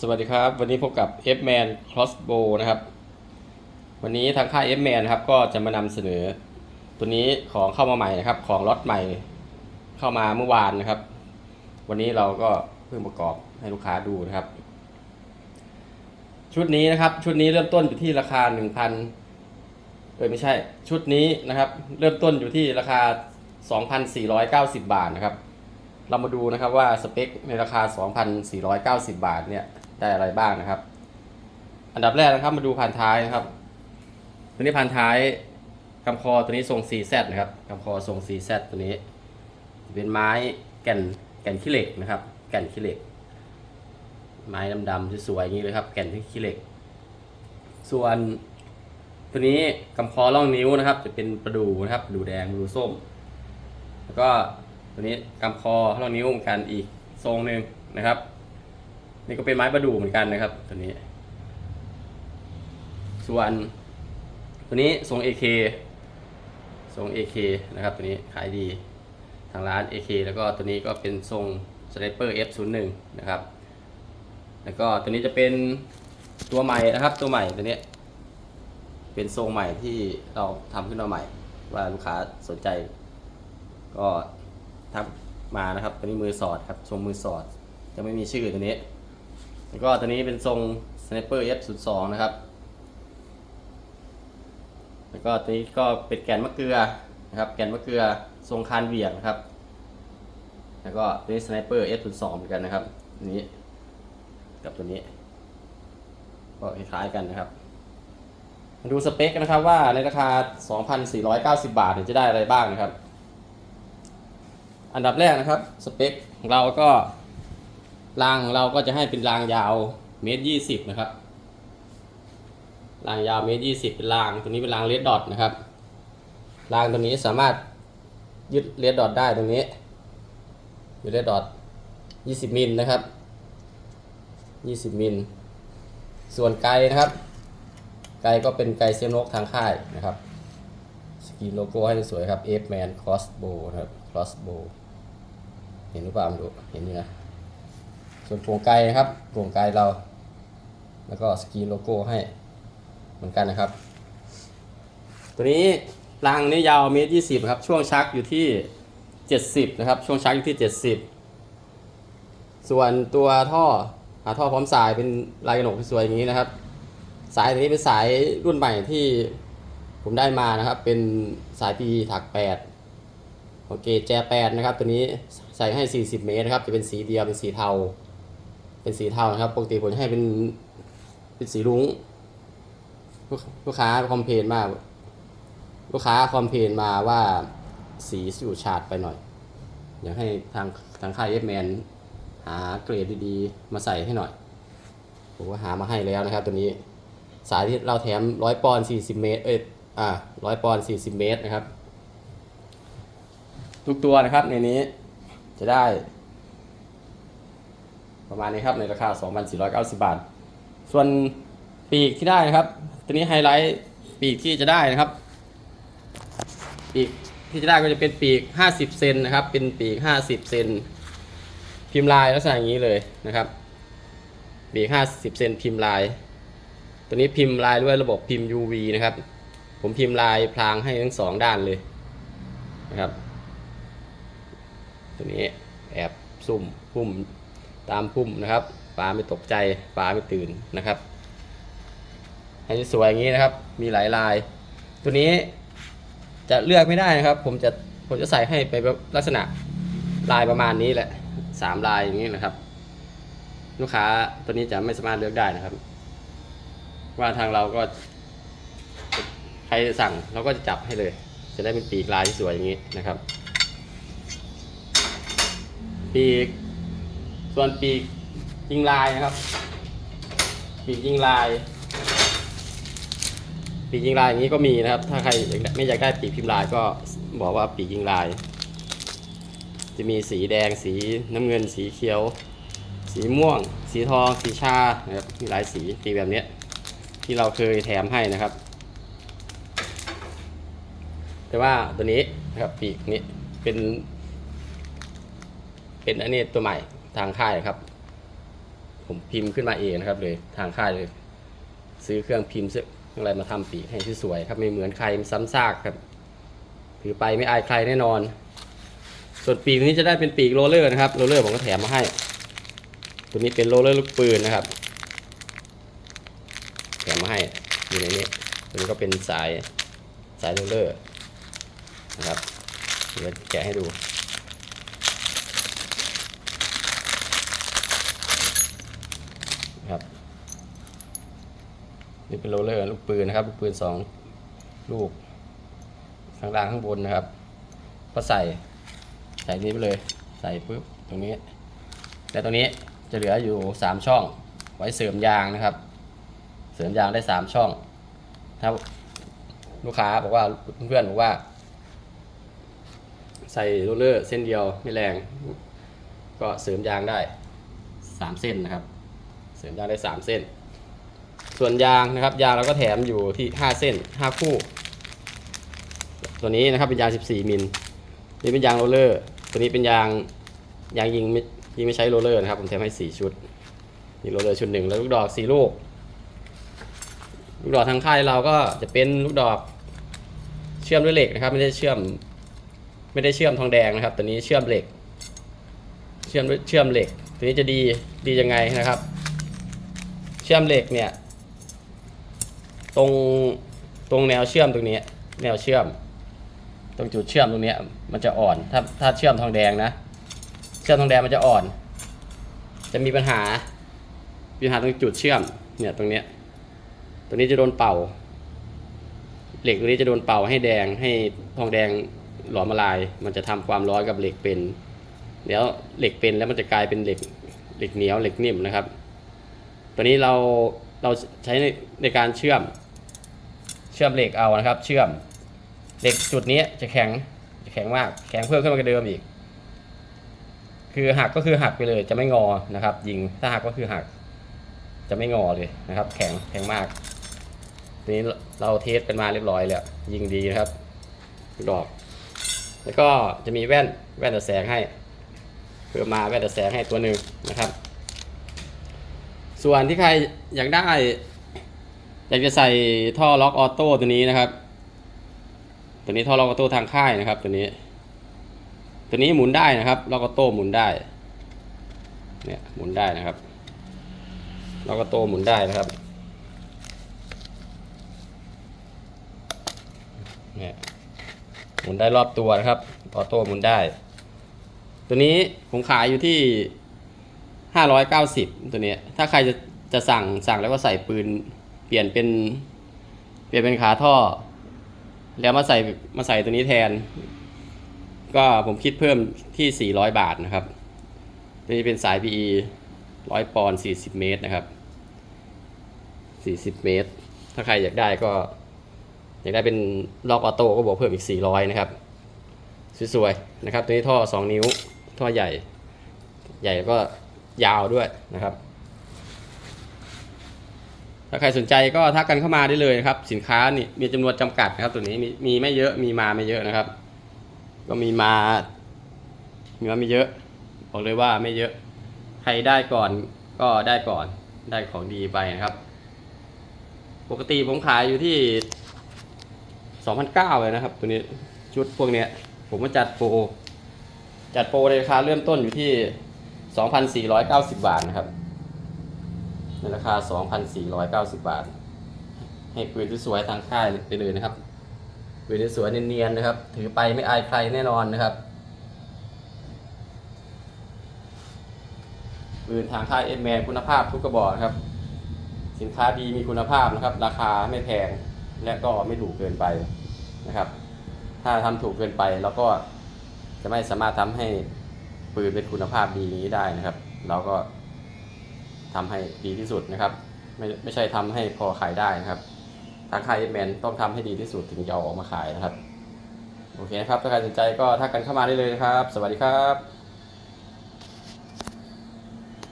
สวัสดีครับ วันนี้พบกับ F-Man Crossbow นะครับ วันนี้ทางค่าย F-Man นะครับก็จะมานำเสนอ ตัวนี้ของเข้ามาใหม่นะครับ ของล็อตใหม่เข้ามาเมื่อวานนะครับ วันนี้เราก็เพิ่งประกอบให้ลูกค้าดูนะครับ ชุดนี้นะครับ ชุดนี้เริ่มต้นอยู่ที่ราคา 1,000 เออไม่ใช่ ชุดนี้นะครับ เริ่มต้นอยู่ที่ราคา 2,490 บาทนะครับเรามาดูนะครับว่าสเปคในราคา 2,490 บาทเนี่ย ได้อะไรบ้างนะครับ อันดับแรกนะครับมาดูพันท้ายนะครับ ตัวนี้พันท้ายกำคอตัวนี้ทรง 4Z นะครับกำคอทรง 4Z ตัวนี้ เป็นไม้แก่นแก่นขี้เหล็กนะครับ แก่นขี้เหล็ก ไม้ดำๆสวยๆอย่างนี้เลยครับ แก่นขี้เหล็ก ส่วนตัวนี้กำคอล่องนิ้วนะครับ จะเป็นประดูนะครับประดูแดงประดูส้ม แล้วก็ตัวนี้กำคอล่องนิ้วเหมือนกันอีกทรงหนึ่งนะครับ นี่ก็เป็นไม้ประดู่เหมือนกันนะครับ ตัวนี้ ส่วน ตัวนี้ทรง AK ทรง AK นะครับ ตัวนี้ขายดีทางร้าน AK แล้วก็ตัวนี้ก็เป็นทรง Sniper F01 นะครับ แล้วก็ตัวนี้จะเป็นตัวใหม่นะครับ ตัวใหม่ตัวนี้เป็นทรงใหม่ที่เราทำขึ้นมาใหม่ ว่าลูกค้าสนใจ ก็ทักมานะครับตัวนี้มือสอดครับทรงมือสอดจะไม่มีชื่อตัวนี้ แล้วก็ตัวนี้เป็นทรง Sniper F02 นะครับ แล้วก็ตัวนี้ก็เป็นแกนมะเกลือนะครับ แกนมะเกลือทรงคานเหวี่ยงนะครับ แล้วก็ตัวนี้ Sniper F02 เหมือนกันนะครับนี้กับตัวนี้ ก็คล้ายๆกันนะครับมาดูสเปคกันนะครับว่าในราคา 2,490 บาทจะได้อะไรบ้างนะครับ อันดับแรกนะครับ สเปคของเราก็ รางของเราก็จะให้เป็นรางยาวเมตรยี่สิบนะครับรางยาวเมตรยี่สิบเป็นรางตัวนี้เป็นรางเลดดอทนะครับรางตัวนี้สามารถยึดเลดดอทได้ตรงนี้ยึดเลดดอทยี่สิบมิลนะครับยี่สิบมิลส่วนไกลนะครับ ไกลก็เป็นไกลเซยนกทางค่ายนะครับสกรีนโลโก้ให้สวยครับ F Man Crossbow นะครับ Crossbow เห็นหรือเปล่าไม่รู้เห็นอยู่นะ ส่วนโครงไกลนะครับโครงไกลเรา แล้วก็สกรีนโลโก้ให้เหมือนกันนะครับ ตัวนี้รางนี้ยาวเมตรยี่สิบครับ ช่วงชักอยู่ที่เจ็ดสิบนะครับ ช่วงชักอยู่ที่เจ็ดสิบส่วนตัวท่อหาท่อพร้อมสายเป็นลายกระหนกสวยอย่างนี้นะครับ สายตัวนี้เป็นสายรุ่นใหม่ที่ผมได้มานะครับ เป็นสายปีถักแปดโอเคแจแปดนะครับ ตัวนี้ใส่ให้ 40 เมตรนะครับ จะเป็นสีเดียวเป็นสีเทา เป็นสีเทานะครับ ปกติผมจะให้เป็นเป็นสีรุ้งลูกค้าคอมเพลนมากลูกค้าคอมเพลนมาว่าสีสูฉาดไปหน่อย อยากให้ทางทางค่ายเอฟแมนหาเกรดดีๆ มาใส่ให้หน่อย ผมก็หามาให้แล้วนะครับ ตัวนี้สายที่เราแถมร้อยปอนด์สี่สิบเมตรเอ้ยอ่าร้อยปอนด์สี่สิบเมตรนะครับ ทุกตัวนะครับในนี้จะได้ ประมาณนี้ครับในราคา 2,490 บาท ส่วนปีกที่ได้นะครับตัวนี้ไฮไลท์ปีกที่จะได้นะครับ ปีกที่จะได้ก็จะเป็นปีก 50 เซนนะครับ เป็นปีก 50 เซนพิมพ์ลายลักษณะอย่างนี้เลยนะครับ ปีก 50 เซนพิมพ์ลาย ตัวนี้พิมพ์ลายด้วยระบบพิมพ์ UV นะครับ ผมพิมพ์ลายพรางให้ทั้งสองด้านเลยนะครับ ตัวนี้แอบซุ่มพุ่ม ตามพุ่มนะครับปลาไม่ตกใจปลาไม่ตื่นนะครับให้สวยอย่างนี้นะครับ มีหลายลาย ตัวนี้จะเลือกไม่ได้นะครับ ผมจะผมจะใส่ให้ไปแบบลักษณะลายประมาณนี้แหละสามลายอย่างนี้นะครับ ลูกค้าตัวนี้จะไม่สามารถเลือกได้นะครับ ว่าทางเราก็ ใครสั่งเราก็จะจับให้เลย จะได้เป็นปีกลายที่สวยอย่างนี้นะครับ ปีก ส่วนปีกยิงลายนะครับ ปีกยิงลาย ปีกยิงลายอย่างนี้ก็มีนะครับ ถ้าใครไม่อยากได้ปีกพิมพ์ลายก็บอกว่าปีกยิงลาย จะมีสีแดงสีน้ำเงินสีเขียว สีม่วง สีทอง สีชานะครับมีหลายสีปีแบบนี้ที่เราเคยแถมให้นะครับ แต่ว่าตัวนี้นะครับปีกนี้เป็น เป็นอันนี้ตัวใหม่ ทางค่ายครับ ผมพิมพ์ขึ้นมาเองนะครับเลยทางค่ายเลย ซื้อเครื่องพิมพ์ซื้ออะไรมาทำปีกให้ที่สวยครับไม่เหมือนใครซ้ำซากครับถือไปไม่อายใครแน่นอน ส่วนปีกนี้จะได้เป็นปีกโรเลอร์นะครับโรเลอร์ผมก็แถมมาให้ ตัวนี้เป็นโรเลอร์ลูกปืนนะครับ แถมมาให้อยู่ในนี้ตัวนี้ก็เป็นสายสายโรเลอร์นะครับเดี๋ยวแกะให้ดู ครับ นี่เป็นโรลเลอร์ลูกปืนนะครับ ลูกปืนสองลูกข้างล่างข้างบนนะครับ ก็ใส่ใส่นี้ไปเลย ใส่ปุ๊บตรงนี้ แต่ตรงนี้จะเหลืออยู่สามช่อง ไว้เสริมยางนะครับ เสริมยางได้สามช่อง ถ้าลูกค้าบอกว่าเพื่อนบอกว่า ใส่โรลเลอร์เส้นเดียวไม่แรง ก็เสริมยางได้สามเส้นนะครับ เสริมยางได้สามเส้น ส่วนยางนะครับ ยางเราก็แถมอยู่ที่ห้าเส้นห้าคู่ ตัวนี้นะครับเป็นยาง 14 มิลนี่เป็นยางโรลเลอร์ ตัวนี้เป็นยางยางยิงไม่ยิงไม่ใช้โรลเลอร์นะครับ ผมแถมให้ 4 ชุดนี่โรลเลอร์ชุดหนึ่งแล้วลูกดอก 4 ลูก ลูกดอกทางค่ายเราก็จะเป็นลูกดอกเชื่อมด้วยเหล็กนะครับ ไม่ได้เชื่อม ไม่ได้เชื่อมทองแดงนะครับ ตัวนี้เชื่อมเหล็ก เชื่อมด้วยเชื่อมเหล็ก ตัวนี้จะดีดียังไงนะครับ เชื่อมเหล็กเนี่ย ตรงตรงแนวเชื่อมตรงนี้ แนวเชื่อม ตรงจุดเชื่อมตรงนี้มันจะอ่อน ถ้าถ้าเชื่อมทองแดงนะ เชื่อมทองแดงมันจะอ่อน จะมีปัญหามีปัญหาตรงจุดเชื่อมเนี่ยตรงเนี้ยตรงนี้จะโดนเป่า เหล็กตัวนี้จะโดนเป่าให้แดงให้ทองแดงหลอมละลาย มันจะทำความร้อนกับเหล็กเป็นแล้วเหล็กเป็นแล้วมันจะกลายเป็นเหล็กเหล็กเหนียวเหล็กนิ่มนะครับ ตัวนี้เราเราใช้ในในการเชื่อม เชื่อมเหล็กเอานะครับ เชื่อมเหล็กจุดนี้จะแข็งจะแข็งมากแข็งเพิ่มขึ้นมากว่าเดิมอีก คือหักก็คือหักไปเลยจะไม่งอนะครับ ยิงถ้าหักก็คือหัก จะไม่งอเลยนะครับ แข็งแข็งมากทีนี้เราเทสกันมาเรียบร้อยแล้วยิงดีนะครับดอก แล้วก็จะมีแว่นแว่นตัดแสงให้เพิ่มมาแว่นตัดแสงให้ตัวหนึ่งนะครับ ส่วนที่ใครอยากได้ อยากจะใส่ท่อล็อกออโต้ตัวนี้นะครับ ตัวนี้ท่อล็อกออโต้ทางค่ายนะครับ ตัวนี้ ตัวนี้หมุนได้นะครับล็อกออโต้หมุนได้ เนี่ยหมุนได้นะครับล็อกออโต้หมุนได้นะครับ เนี่ยหมุนได้รอบตัวนะครับออโต้หมุนได้ ตัวนี้ผมขายอยู่ที่590ตัวนี้ ถ้าใครจะจะสั่งสั่งแล้วก็ใส่ปืน เปลี่ยนเป็น เปลี่ยนเป็นขาท่อ แล้วมาใส่มาใส่ตัวนี้แทน ก็ผมคิดเพิ่มที่ 400 บาทนะครับตัวนี้เป็นสาย PE 100 ปอนด์40 เมตรนะครับ 40 เมตร ถ้าใครอยากได้ก็ อยากได้เป็นล็อกออโต้ก็บอกเพิ่มอีก 400 นะครับสวยๆนะครับ ตัวนี้ท่อ 2 นิ้ว ท่อใหญ่ ใหญ่แล้วก็ยาวด้วยนะครับ ถ้าใครสนใจก็ทักกันเข้ามาได้เลยนะครับ สินค้านี่มีจำนวนจำกัดนะครับ ตัวนี้มีมีไม่เยอะมีมาไม่เยอะนะครับ ก็มีมา มีมาไม่เยอะบอกเลยว่าไม่เยอะ ใครได้ก่อนก็ได้ก่อนได้ของดีไปนะครับ ปกติผมขายอยู่ที่2,009เลยนะครับ ตัวนี้ชุดพวกเนี้ย ผมมาจัดโปรจัดโปรในราคาเริ่มต้นอยู่ที่2,490บาทนะครับ ในราคา 2,490 บาท ให้ปืนสวยๆทางค่ายไปเลยนะครับปืนสวยเนียนๆนะครับ ถือไปไม่อายใครแน่นอนนะครับปืนทางค่ายเอ็มแมนคุณภาพทุกกระบอกครับ สินค้าดีมีคุณภาพนะครับ ราคาไม่แพงและก็ไม่ถูกเกินไปนะครับ ถ้าทำถูกเกินไปเราก็จะไม่สามารถทำให้ปืนเป็นคุณภาพดีนี้ได้นะครับ เราก็ ทำให้ดีที่สุดนะครับ ไม่ไม่ใช่ทำให้พอขายได้นะครับ ทางค่ายแมนต้องทำให้ดีที่สุดถึงจะอออกมาขายนะครับ โอเคนะครับ ถ้าใครสนใจก็ทักกันเข้ามาได้เลยนะครับ สวัสดีครับ